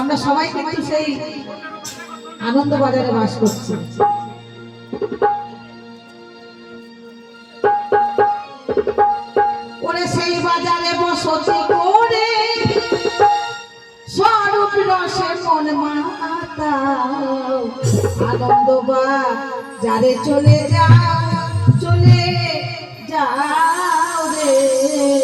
আমরা সবাই কিন্তু সেই আনন্দ বাজারে বাস করছি। ওরে সেই বাজারে করে চলে যাও চলে যাও রে।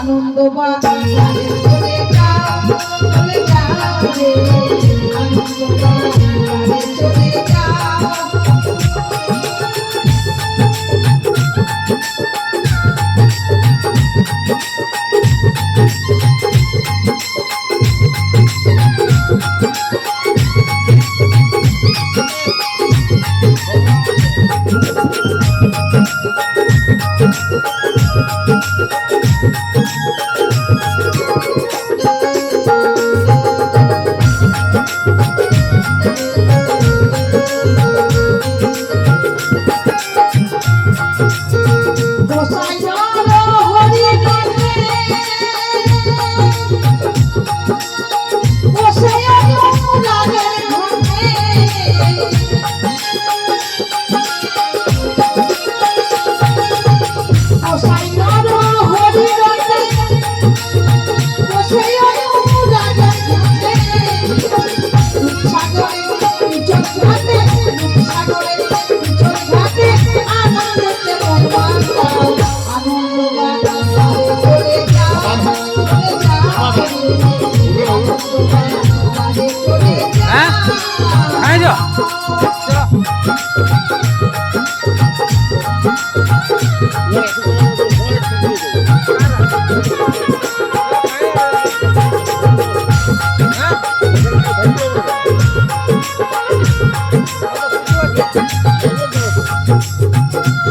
আনন্দ বাজারে চলে যাও চলে যাও গোসাই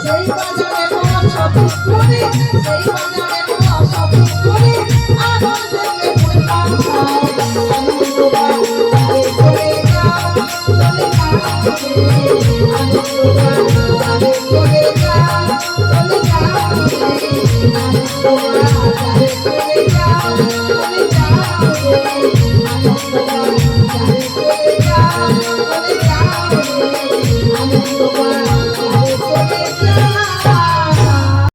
সেই বাজারে মা সব করে সেই বাজারে মা সব করে। I'm